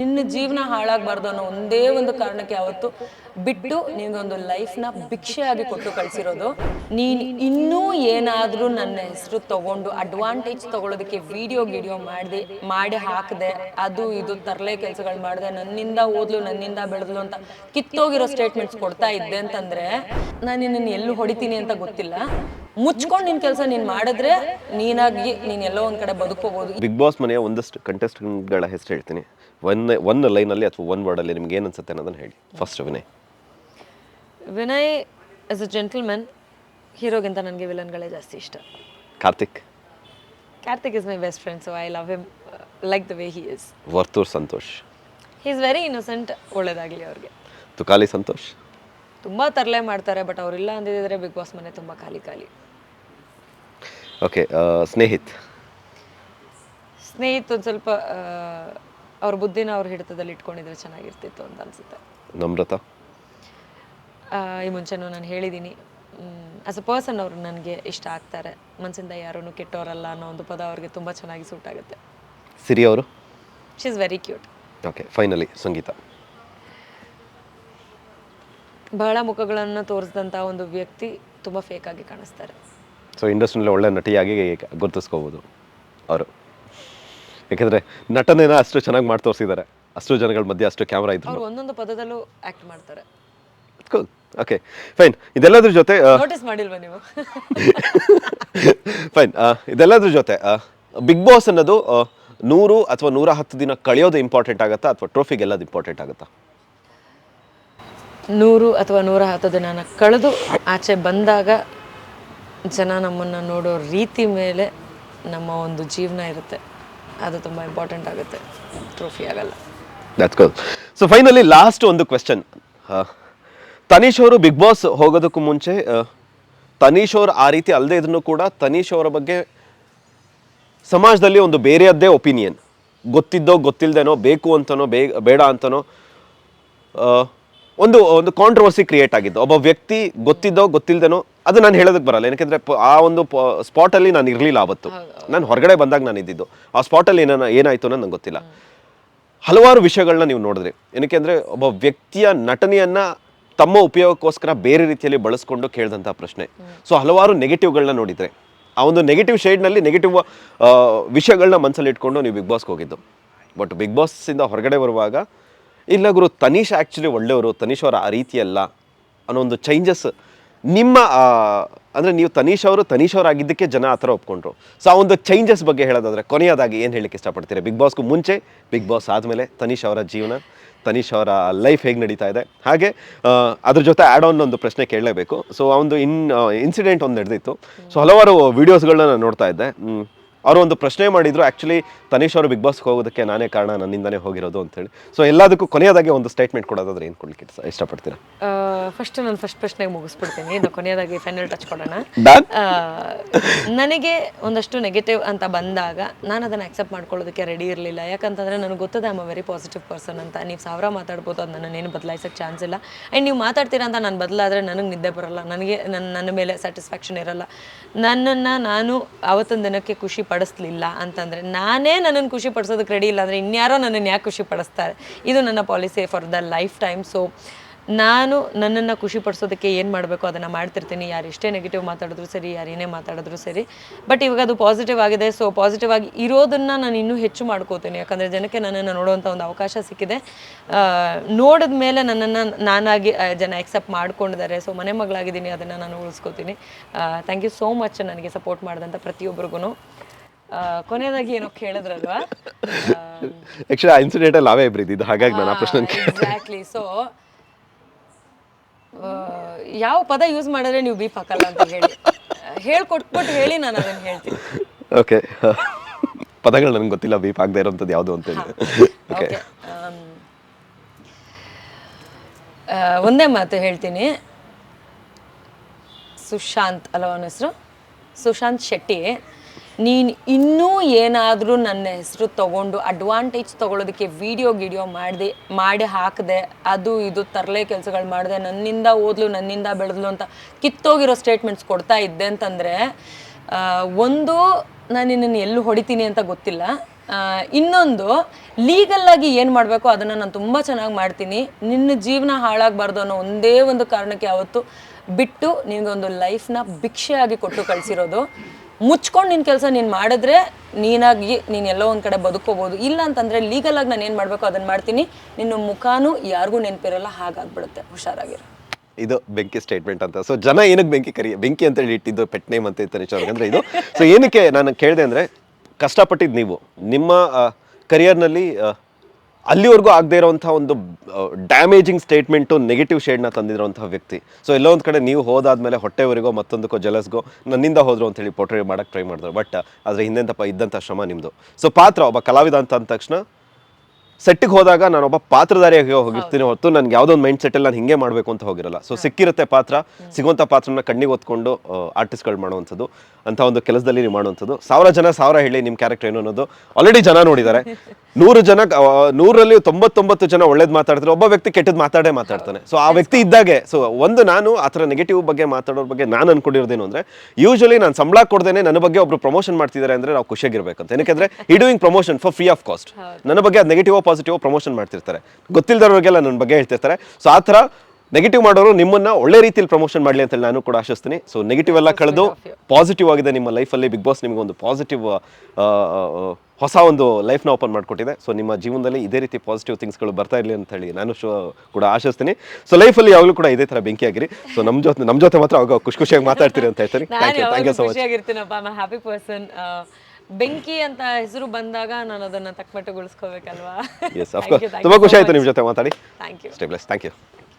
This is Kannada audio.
ನಿನ್ನ ಜೀವನ ಹಾಳಾಗಬಾರ್ದು ಅನ್ನೋ ಒಂದೇ ಒಂದು ಕಾರಣಕ್ಕೆ ಯಾವತ್ತು ಬಿಟ್ಟು ನಿನಗೊಂದು ಲೈಫ್ನ ಭಿಕ್ಷೆಯಾಗಿ ಕೊಟ್ಟು ಕಳಿಸಿರೋದು. ನೀನು ಇನ್ನೂ ಏನಾದರೂ ನನ್ನ ಹೆಸರು ತಗೊಂಡು ಅಡ್ವಾಂಟೇಜ್ ತಗೊಳ್ಳೋದಕ್ಕೆ ವಿಡಿಯೋ ಗಿಡಿಯೋ ಮಾಡಿದೆ, ಮಾಡಿ ಹಾಕಿದೆ, ಅದು ಇದು ತರಲೆ ಕೆಲಸಗಳು ಮಾಡಿದೆ, ನನ್ನಿಂದ ಓದ್ಲು, ನನ್ನಿಂದ ಬೆಳೆದ್ಲು ಅಂತ ಕಿತ್ತೋಗಿರೋ ಸ್ಟೇಟ್ಮೆಂಟ್ಸ್ ಕೊಡ್ತಾ ಇದ್ದೆ ಅಂತಂದರೆ ನಾನು ನಿನ್ನನ್ನು ಎಲ್ಲೂ ಹೊಡಿತೀನಿ ಅಂತ ಗೊತ್ತಿಲ್ಲ. ಮುಚ್ಕೊಂಡು ನಿನ್ನ ಕೆಲಸ ನೀನು ಮಾಡಿದ್ರೆ ನೀನಾಗಿ ನೀನು ಎಲ್ಲೋ ಒಂದು ಕಡೆ ಬದುಕೋಬೋದು ಬಿಗ್ ಬಾಸ್ ಮನೆಯ ಒಂದಷ್ಟು ಕಂಟೆಸ್ಟೆಂಟ್ಗಳ ಹೆಸರು ಹೇಳ್ತೀನಿ. ಒನ್ ಒನ್ ಲೈನಲ್ಲಿ ಅಥವಾ ಒನ್ ವರ್ಡಲ್ಲಿ ನಿಮ್ಗೆ ಏನು ಅನ್ಸುತ್ತೆ ಅನ್ನೋದನ್ನ ಹೇಳಿ. First Vinay. Vinay as a gentleman ಹೀರೋಗಿಂತ ನನಗೆ ವಿಲನ್ಗಳೇ ಜಾಸ್ತಿ ಇಷ್ಟ. Karthik. Karthik is my best friend so I love him like the way he is Varthur Santhosh. He is very innocent ಒಳ್ಳೇದಾಗಲಿ ಅವ್ರಿಗೆ. ತುಕಾಲಿ ಸಂತೋಷ್. ತುಂಬ ತರಲೆ ಮಾಡ್ತಾರೆ ಬಟ್ ಅವರಿಲ್ಲ ಅಂದಿದ್ರೆ ಬಿಗ್ ಬಾಸ್ ಮನೆ ತುಂಬ ಖಾಲಿ ಖಾಲಿ. ಓಕೆ ಸ್ನೇಹಿತ್. ಸ್ನೇಹಿತ ಒಂದು ಸ್ವಲ್ಪ ಅವ್ರ ಬುದ್ಧಿನ ಅವ್ರ ಹಿಡಿತದಲ್ಲಿ ಇಟ್ಕೊಂಡಿದ್ರೆ ಚೆನ್ನಾಗಿರ್ತಿತ್ತು ಅಂತ ಅನ್ಸುತ್ತೆ. ನಮ್ರತ? ಈ ಮುಂಚೆನೂ ನಾನು ಹೇಳಿದ್ದೀನಿ ಆಸ್ ಅ ಪರ್ಸನ್ ಅವರು ನನಗೆ ಇಷ್ಟ ಆಗ್ತಾರೆ. ಮನಸ್ಸಿಂದ ಯಾರೂ ಕೆಟ್ಟವರಲ್ಲ ಅನ್ನೋ ಒಂದು ಪದ ಅವ್ರಿಗೆ ತುಂಬ ಚೆನ್ನಾಗಿ ಸೂಟ್ ಆಗುತ್ತೆ. ಸಿರಿ ಅವರು? She is very cute okay finally Sangeetha. ಬಹಳ ಮುಖಗಳನ್ನು ತೋರಿಸಿದಂಥ ಒಂದು ವ್ಯಕ್ತಿ ತುಂಬ ಫೇಕಾಗಿ ಕಾಣಿಸ್ತಾರೆ. ಸೊ ಇಂಡಸ್ಟ್ರಿಯಲ್ಲಿ ಒಳ್ಳೆ ನಟಿಯಾಗಿ ಗುರುತಿಸ್ಕೋಬೋದು ಅವರು. ಯಾಕೆಂದರೆ ನಟನೆನ ಅಷ್ಟು ಚೆನ್ನಾಗಿ ಮಾಡಿ ತೋರಿಸಿದ್ದಾರೆ. ಅಷ್ಟು ಜನಗಳ ಮಧ್ಯೆ ಅಷ್ಟು ಕ್ಯಾಮ್ರಾ ಇದ್ರು. ಅವ್ರು ಒಂದೊಂದು ಪದದಲ್ಲೂ ಆ್ಯಕ್ಟ್ ಮಾಡ್ತಾರೆ. ಕೂಲ್ ಓಕೆ ಫೈನ್ ಇದೆಲ್ಲದ್ರ ಜೊತೆ ನೋಟಿಸ್ ಮಾಡಿಲ್ವಾ ನೀವು? ಫೈನ್ ಇದೆಲ್ಲದ್ರ ಜೊತೆ ಬಿಗ್ ಬಾಸ್ ಅನ್ನೋದು ನೂರು ಅಥವಾ ನೂರ ಹತ್ತು ದಿನ ಕಳೆಯೋದು ಇಂಪಾರ್ಟೆಂಟ್ ಆಗುತ್ತಾ ಅಥವಾ ಟ್ರೋಫಿ ಗೆಲ್ಲೋದು ಇಂಪಾರ್ಟೆಂಟ್ ಆಗುತ್ತಾ? ನೂರು ಅಥವಾ ನೂರ ಹತ್ತು ದಿನನ ಕಳೆದು ಆಚೆ ಬಂದಾಗ ಜನ ನಮ್ಮನ್ನು ನೋಡೋ ರೀತಿ ಮೇಲೆ ನಮ್ಮ ಒಂದು ಜೀವನ ಇರುತ್ತೆ. ಅದು ತುಂಬ ಇಂಪಾರ್ಟೆಂಟ್ ಆಗುತ್ತೆ. ಟ್ರೋಫಿ ಆಗಲ್ಲ. That's good so finally last ಒಂದು ಕ್ವೆಶನ್ ತನೀಶ್ ಅವರು ಬಿಗ್ ಬಾಸ್ ಹೋಗೋದಕ್ಕೂ ಮುಂಚೆ ತನೀಶ್ ಅವರು ಆ ರೀತಿ ಅಲ್ಲದೆ ಇದ್ರೂ ಕೂಡ ತನೀಶ್ ಅವರ ಬಗ್ಗೆ ಸಮಾಜದಲ್ಲಿ ಒಂದು ಬೇರೆಯದ್ದೇ ಒಪಿನಿಯನ್ ಗೊತ್ತಿದ್ದೋ ಗೊತ್ತಿಲ್ಲದೇನೋ ಬೇಕು ಅಂತನೋ, ಬೇ, ಬೇಡ ಅಂತನೋ ಒಂದು ಒಂದು ಕಾಂಟ್ರವರ್ಸಿ ಕ್ರಿಯೇಟ್ ಆಗಿದ್ದು, ಒಬ್ಬ ವ್ಯಕ್ತಿ ಗೊತ್ತಿದ್ದೋ ಗೊತ್ತಿಲ್ಲದೇನೋ ಅದು ನಾನು ಹೇಳೋದಕ್ಕೆ ಬರಲ್ಲ. ಏನಕ್ಕೆಂದ್ರೆ ಆ ಒಂದು ಸ್ಪಾಟಲ್ಲಿ ನಾನು ಇರಲಿಲ್ಲ ಆವತ್ತು. ನಾನು ಹೊರಗಡೆ ಬಂದಾಗ ನಾನು ಇದ್ದಿದ್ದು. ಆ ಸ್ಪಾಟಲ್ಲಿ ಏನ ಏನಾಯಿತು ಅನ್ನೋದು ನಂಗೆ ಗೊತ್ತಿಲ್ಲ. ಹಲವಾರು ವಿಷಯಗಳನ್ನ ನೀವು ನೋಡಿದ್ರಿ. ಏನಕ್ಕೆ ಅಂದರೆ ಒಬ್ಬ ವ್ಯಕ್ತಿಯ ನಟನೆಯನ್ನ ತಮ್ಮ ಉಪಯೋಗಕ್ಕೋಸ್ಕರ ಬೇರೆ ರೀತಿಯಲ್ಲಿ ಬಳಸ್ಕೊಂಡು ಕೇಳಿದಂಥ ಪ್ರಶ್ನೆ. ಸೊ ಹಲವಾರು ನೆಗೆಟಿವ್ಗಳನ್ನ ನೋಡಿದ್ರೆ. ಆ ಒಂದು ನೆಗೆಟಿವ್ ಶೇಡ್ನಲ್ಲಿ ನೆಗೆಟಿವ್ ವಿಷಯಗಳನ್ನ ಮನಸ್ಸಲ್ಲಿ ಇಟ್ಕೊಂಡು ನೀವು ಬಿಗ್ ಬಾಸ್ಗೆ ಹೋಗಿದ್ದು. ಬಟ್ ಬಿಗ್ ಬಾಸಿಂದ ಹೊರಗಡೆ ಬರುವಾಗ ಇಲ್ಲ ಗುರು ತನೀಶ್ ಆ್ಯಕ್ಚುಲಿ ಒಳ್ಳೆಯವರು ತನೀಶ್ ಅವರ ಆ ರೀತಿಯಲ್ಲ ಅನ್ನೋ ಒಂದು ಚೇಂಜಸ್ ನಿಮ್ಮ ಅಂದರೆ ನೀವು ತನೀಶ್ ಅವರು, ತನೀಶ್ ಅವರಾಗಿದ್ದಕ್ಕೆ ಜನ ಆ ಥರ ಒಪ್ಕೊಂಡ್ರು. ಸೊ ಆ ಒಂದು ಚೇಂಜಸ್ ಬಗ್ಗೆ ಹೇಳೋದಾದ್ರೆ, ಕೊನೆಯದಾಗಿ ಏನು ಹೇಳಲಿಕ್ಕೆ ಇಷ್ಟಪಡ್ತೀರಾ? ಬಿಗ್ ಬಾಸ್ಗೂ ಮುಂಚೆ ಬಿಗ್ ಬಾಸ್ ಆದಮೇಲೆ ತನೀಶ್ ಅವರ ಜೀವನ, ತನೀಶ್ ಅವರ ಲೈಫ್ ಹೇಗೆ ನಡೀತಾ ಇದೆ? ಹಾಗೆ ಅದ್ರ ಜೊತೆ ಆ್ಯಡ್ ಆನ್ ಒಂದು ಪ್ರಶ್ನೆ ಕೇಳಲೇಬೇಕು. ಸೊ ಆ ಒಂದು ಇನ್ ಇನ್ಸಿಡೆಂಟ್ ಒಂದು ನಡೆದಿತ್ತು. ಸೊ ಹಲವಾರು ವೀಡಿಯೋಸ್ಗಳನ್ನ ನಾನು ನೋಡ್ತಾ ಇದ್ದೆ. ಅವರು ಒಂದು ಪ್ರಶ್ನೆ ಮಾಡಿದ್ರು. ಆ್ಯಕ್ಚುಲಿ ತನೀಶ್ ಅವರು ಬಿಗ್ ಬಾಸ್ಗೆ ಹೋಗೋದಕ್ಕೆ ನಾನೇ ಕಾರಣ ನನ್ನಿಂದನೇ ಹೋಗಿರೋದು ಅಂತೇಳಿ. ಸೊ ಎಲ್ಲದಕ್ಕೂ ಕೊನೆಯದಾಗಿ ಒಂದು ಸ್ಟೇಟ್ಮೆಂಟ್ ಕೊಡೋದಾದ್ರೆ ಏನು ಕೊಡ್ಲಿಕ್ಕೆ ಇಷ್ಟ- ಇಷ್ಟಪಡ್ತೀರಾ? ಫಸ್ಟ್ ನಾನು ಫಸ್ಟ್ ಪ್ರಶ್ನೆಗೆ ಮುಗಿಸ್ಬಿಡ್ತೀನಿ. ಇದು ಕೊನೆಯದಾಗಿ ಫೈನಲ್ ಟಚ್ ಕೊಡೋಣ. ನನಗೆ ಒಂದಷ್ಟು ನೆಗೆಟಿವ್ ಅಂತ ಬಂದಾಗ ನಾನು ಅದನ್ನು ಅಕ್ಸೆಪ್ಟ್ ಮಾಡ್ಕೊಳ್ಳೋದಕ್ಕೆ ರೆಡಿ ಇರಲಿಲ್ಲ. ಯಾಕಂತಂದರೆ ನನಗೆ ಗೊತ್ತದೆ I'm a very positive person ಅಂತ. ನೀವು ಸಾವಿರ ಮಾತಾಡ್ಬೋದು ಅದು ಏನು ಬದಲಾಯಿಸೋಕ್ಕೆ ಚಾನ್ಸ್ ಇಲ್ಲ. ಆ್ಯಂಡ್ ನೀವು ಮಾತಾಡ್ತೀರಾ ಅಂತ ನಾನು ಬದಲಾದರೆ ನನಗೆ ನಿದ್ದೆ ಬರೋಲ್ಲ. ನನಗೆ ನನ್ನ ನನ್ನ ಮೇಲೆ ಸ್ಯಾಟಿಸ್ಫ್ಯಾಕ್ಷನ್ ಇರಲ್ಲ. ನನ್ನನ್ನು ನಾನು ಆವತ್ತೊಂದು ದಿನಕ್ಕೆ ಖುಷಿ ಪಡಿಸ್ಲಿಲ್ಲ ಅಂತಂದರೆ ನಾನೇ ನನ್ನನ್ನು ಖುಷಿ ಪಡಿಸೋದಕ್ಕೆ ರೆಡಿ ಇಲ್ಲ ಅಂದರೆ ಇನ್ಯಾರೋ ನನ್ನನ್ನು ಯಾಕೆ ಖುಷಿ ಪಡಿಸ್ತಾರೆ ಇದು ನನ್ನ policy for the lifetime so ನಾನು ನನ್ನನ್ನು ಖುಷಿ ಪಡಿಸೋದಕ್ಕೆ ಏನು ಮಾಡಬೇಕು? ಅದನ್ನು ಮಾಡ್ತಿರ್ತೀನಿ. ಯಾರು ಎಷ್ಟೇ ನೆಗೆಟಿವ್ ಮಾತಾಡಿದ್ರು ಸರಿ, ಯಾರು ಏನೇ ಮಾತಾಡಿದ್ರು ಸರಿ. ಬಟ್ ಇವಾಗ ಅದು ಪಾಸಿಟಿವ್ ಆಗಿದೆ. ಸೊ ಪಾಸಿಟಿವ್ ಆಗಿ ಇರೋದನ್ನು ನಾನು ಇನ್ನೂ ಹೆಚ್ಚು ಮಾಡ್ಕೋತೀನಿ. ಯಾಕಂದರೆ ಜನಕ್ಕೆ ನನ್ನನ್ನು ನೋಡುವಂಥ ಒಂದು ಅವಕಾಶ ಸಿಕ್ಕಿದೆ. ನೋಡಿದ ಮೇಲೆ ನನ್ನನ್ನು ನಾನಾಗಿ ಜನ ಎಕ್ಸೆಪ್ಟ್ ಮಾಡ್ಕೊಂಡಿದ್ದಾರೆ. ಸೊ ಮನೆ ಮಗಳಾಗಿದ್ದೀನಿ. ಅದನ್ನು ನಾನು ಉಳಿಸ್ಕೋತೀನಿ. ಥ್ಯಾಂಕ್ ಯು ಸೋ ಮಚ್ ನನಗೆ ಸಪೋರ್ಟ್ ಮಾಡಿದಂಥ ಪ್ರತಿಯೊಬ್ಬರಿಗೂ ಕೊನೆಯದಾಗಿ ಏನೋ ಕೇಳಿದ್ರಲ್ವಾ? ಆ್ಯಕ್ಚುಲಿ ಆ ನಾವೇ ಇಬ್ಬರು ಇದ್ದಿದ್ದು. ಹಾಗಾಗಿ ನಾನು ಆ ಪ್ರಶ್ನೆ ಎಕ್ಸಾಕ್ಟ್ಲಿ ಸೊ ಯಾವ ಪದ ಯೂಸ್ ಮಾಡಿದ್ರೆ ನೀವು ಬೀಫ್ ಹಾಕಲ್ಲ ಅಂತ ಹೇಳಿ. ಹೇಳ್ಕೊಟ್ಬಿಟ್ಟು ಹೇಳಿ ನಾನು ಅದನ್ನ ಹೇಳ್ತೀನಿ. ಓಕೆ ಪದಗಳು ನನಗೆ ಗೊತ್ತಿಲ್ಲ ಬೀಪ್ ಆಗದೆ ಇರೋಂಥದ್ದು ಯಾವುದು ಅಂತ ಹೇಳಿ. ಓಕೆ ಓಕೆ ಒಂದೇ ಮಾತು ಹೇಳ್ತೀನಿ. ಸುಶಾಂತ್ ಅಲ್ಲ ಅವನ ಹೆಸರು? ಸುಶಾಂತ್ ಶೆಟ್ಟಿ. ನೀನು ಇನ್ನೂ ಏನಾದರೂ ನನ್ನ ಹೆಸರು ತಗೊಂಡು ಅಡ್ವಾಂಟೇಜ್ ತಗೊಳ್ಳೋದಕ್ಕೆ ವಿಡಿಯೋ ಗಿಡಿಯೋ ಮಾಡಿದೆ, ಮಾಡಿ ಹಾಕಿದೆ, ಅದು ಇದು ತರಲೆ ಕೆಲಸಗಳು ಮಾಡಿದೆ, ನನ್ನಿಂದ ಓದಲು, ನನ್ನಿಂದ ಬೆಳೆದ್ಲು ಅಂತ ಕಿತ್ತೋಗಿರೋ ಸ್ಟೇಟ್ಮೆಂಟ್ಸ್ ಕೊಡ್ತಾ ಇದ್ದೆ ಅಂತಂದರೆ ಒಂದು ನಾನು ನಿನ್ನನ್ನು ಎಲ್ಲೂ ಹೊಡಿತೀನಿ ಅಂತ ಗೊತ್ತಿಲ್ಲ. ಇನ್ನೊಂದು ಲೀಗಲ್ಲಾಗಿ ಏನು ಮಾಡಬೇಕು ಅದನ್ನು ನಾನು ತುಂಬ ಚೆನ್ನಾಗಿ ಮಾಡ್ತೀನಿ. ನಿನ್ನ ಜೀವನ ಹಾಳಾಗಬಾರ್ದು ಅನ್ನೋ ಒಂದೇ ಒಂದು ಕಾರಣಕ್ಕೆ ಯಾವತ್ತು ಬಿಟ್ಟು ನಿನಗೊಂದು ಲೈಫ್ನ ಭಿಕ್ಷೆಯಾಗಿ ಕೊಟ್ಟು ಕಳಿಸಿರೋದು. ಮುಚ್ಕೊಂಡು ನಿನ್ನ ಕೆಲಸ ನೀನು ಮಾಡಿದ್ರೆ ನೀನಾಗಿ ನೀನು ಎಲ್ಲೋ ಒಂದು ಕಡೆ ಬದುಕೋಬೋದು ಇಲ್ಲ ಅಂತಂದರೆ ಲೀಗಲಾಗಿ ನಾನು ಏನು ಮಾಡಬೇಕು ಅದನ್ನು ಮಾಡ್ತೀನಿ. ನಿನ್ನ ಮುಖಾನು ಯಾರಿಗೂ ನೆನಪಿರಲ್ಲ, ಹಾಗಾಗ್ಬಿಡುತ್ತೆ. ಹುಷಾರಾಗಿರು. ಇದು ಬೆಂಕಿ ಸ್ಟೇಟ್ಮೆಂಟ್ ಅಂತ. ಸೊ ಜನ ಏನಕ್ಕೆ ಬೆಂಕಿ ಕರಿ, ಬೆಂಕಿ ಅಂತ ಹೇಳಿ ಇಟ್ಟಿದ್ದು ಪೆಟ್ ನೇಮ್ ಅಂತ ಇರ್ತಾರೆ ಅಂದ್ರೆ ಇದು. ಸೊ ಏನಕ್ಕೆ ನಾನು ಕೇಳಿದೆ ಅಂದರೆ ಕಷ್ಟಪಟ್ಟಿದ್ದು ನೀವು. ನಿಮ್ಮ ಕರಿಯರ್ನಲ್ಲಿ ಅಲ್ಲಿವರೆಗೂ ಆಗದೆ ಇರೋವಂಥ ಒಂದು ಡ್ಯಾಮೇಜಿಂಗ್ ಸ್ಟೇಟ್ಮೆಂಟು ನೆಗೆಟಿವ್ ಶೇಡ್ನ ತಂದಿರೋಂಥ ವ್ಯಕ್ತಿ. ಸೊ ಎಲ್ಲೋ ಒಂದು ಕಡೆ ನೀವು ಹೋದಾದ್ಮೇಲೆ ಹೊಟ್ಟೆವರೆಗೋ, ಮತ್ತೊಂದಕ್ಕೋ ಜಲಸ್ಗೋ, ನನ್ನಿಂದ ಹೋದ್ರು ಅಂತ ಹೇಳಿ ಪೋಟ್ರೇ ಮಾಡೋಕ್ಕೆ ಟ್ರೈ ಮಾಡಿದ್ರು. ಬಟ್ ಅದರ ಹಿಂದೆಂತಪ್ಪ ಇದ್ದಂಥ ಶ್ರಮ ನಿಮ್ಮದು ಸೊ ಪಾತ್ರ ಒಬ್ಬ ಕಲಾವಿದ ಅಂತ ಅಂದ ತಕ್ಷಣ ಸೆಟ್ಟಿಗೆ ಹೋದಾಗ ನಾನು ಒಬ್ಬ ಪಾತ್ರಧಾರಿಯಾಗಿ ಹೋಗಿರ್ತೀನಿ ಹೊತ್ತು ನನ್ಗೆ ಯಾವುದೋ ಒಂದು ಮೈಂಡ್ ಸೆಟ್ಟಲ್ಲಿ ನಾನು ಹಿಂಗೆ ಮಾಡಬೇಕು ಅಂತ ಹೋಗಿರಲ್ಲ. ಸೊ ಸಿಕ್ಕಿರುತ್ತೆ ಪಾತ್ರ ಸಿಗುವಂಥ ಪಾತ್ರನ ಕಣ್ಣಿಗೆ ಹೊತ್ಕೊಂಡು ಆರ್ಟಿಸ್ಟ್ಗಳು ಮಾಡುವಂಥದ್ದು ಅಂತ ಒಂದು ಕೆಲಸದಲ್ಲಿ ನೀವು ಮಾಡುವಂಥದ್ದು. ಸಾವಿರ ಜನ ಸಾವಿರ ಹೇಳಿ ನಿಮ್ಮ ಕ್ಯಾರೆಕ್ಟರ್ ಏನು ಅನ್ನೋದು. ಆಲ್ರೆಡಿ ಜನ ನೋಡಿದ್ದಾರೆ. ನೂರು ಜನ ನೂರರಲ್ಲಿ ನೂರಲ್ಲಿ ತೊಂಬತ್ತೊಂಬತ್ತು ಜನ ಒಳ್ಳೇದು ಮಾತಾಡ್ತಾರೆ. ಒಬ್ಬ ವ್ಯಕ್ತಿ ಕೆಟ್ಟದ್ದು ಮಾತಾಡೇ ಮಾತಾಡ್ತಾನೆ. ಸೊ ಆ ವ್ಯಕ್ತಿ ಇದ್ದಾಗೆ ಸೊ ಒಂದು ನಾನು ಆ ಥರ ನೆಗೆಟಿವ್ ಬಗ್ಗೆ ಮಾತಾಡೋರ ಬಗ್ಗೆ ನಾನು ಅನ್ಕೊಂಡಿರೋದೇನು ಅಂದರೆ ಯೂಶಲಿ ನಾನು ಸಂಬಳ ಕೊಡ್ದೇನೆ ನನ್ನ ಬಗ್ಗೆ ಒಬ್ರು ಪ್ರಮೋಷನ್ ಮಾಡ್ತಿದ್ದಾರೆ ಅಂದರೆ ನಾವು ಖುಷಿಯಾಗಿರ್ಬೇಕಂತ. ಏನಕ್ಕೆ ಈ doing promotion for free of cost ನನ್ನ ಬಗ್ಗೆ ಅದು ನೆಗೆಟಿವ್ ಪಾಸಿಟಿವ್ ಪ್ರಮೋಷನ್ ಮಾಡ್ತಿರ್ತಾರೆ. ಗೊತ್ತಿಲ್ಲದವ್ರಿಗೆಲ್ಲ ನನ್ನ ಬಗ್ಗೆ ಹೇಳ್ತಿರ್ತಾರೆ. ಸೊ ಆ ಥರ ನೆಗೆಟಿವ್ ಮಾಡೋರು ನಿಮ್ಮನ್ನ ಒಳ್ಳೆ ರೀತಿಯಲ್ಲಿ ಪ್ರಮೋಷನ್ ಮಾಡಲಿ ಅಂತೇಳಿ ನಾನು ಕೂಡ ಆಶಿಸ್ತೀನಿ. ಸೊ ನೆಗೆಟಿವ್ ಎಲ್ಲ ಕಳೆದು ಪಾಸಿಟಿವ್ ಆಗಿದೆ ನಿಮ್ಮ ಲೈಫಲ್ಲಿ ಬಿಗ್ ಬಾಸ್ ನಿಮಗೆ ಒಂದು ಪಾಸಿಟಿವ್ ಹೊಸ ಒಂದು ಲೈಫ್ನ ಓಪನ್ ಮಾಡಿಕೊಟ್ಟಿದೆ. ಸೊ ನಿಮ್ಮ ಜೀವನದಲ್ಲಿ ಇದೇ ರೀತಿ ಪಾಸಿಟಿವ್ ಥಿಂಗ್ಸ್ಗಳು ಬರ್ತಾ ಇರಲಿ ಅಂತ ಹೇಳಿ ನಾನು ಶೋ ಕೂಡ ಆಶಿಸ್ತೀನಿ. ಸೊ ಲೈಫಲ್ಲಿ ಯಾವಾಗಲೂ ಕೂಡ ಇದೇ ಥರ ಬೆಂಕಿ ಆಗಿರಿ. ಸೊ ನಮ್ಮ ಜೊತೆ ನಮ್ಮ ಜೊತೆ ಮಾತ್ರ ಅವಾಗ ಖುಷಿ ಖುಷಿಯಾಗಿ ಮಾತಾಡ್ತೀರಿ ಅಂತ ಹೇಳ್ತೀನಿ. Thank you thank you so much ಬೆಂಕಿ ಅಂತ ಹೆಸರು ಬಂದಾಗ ನಾನು ಅದನ್ನ ತಕ್ಕಮಟ್ಟುಗೊಳಿಸ್ಕೋಬೇಕಲ್ವಾ? ಎಸ್ ತುಂಬಾ ತುಂಬ ಖುಷಿ ಆಯ್ತು ನಿಮ್ಮ ಜೊತೆ ಮಾತಾಡಿ. Thank you stay bless thank you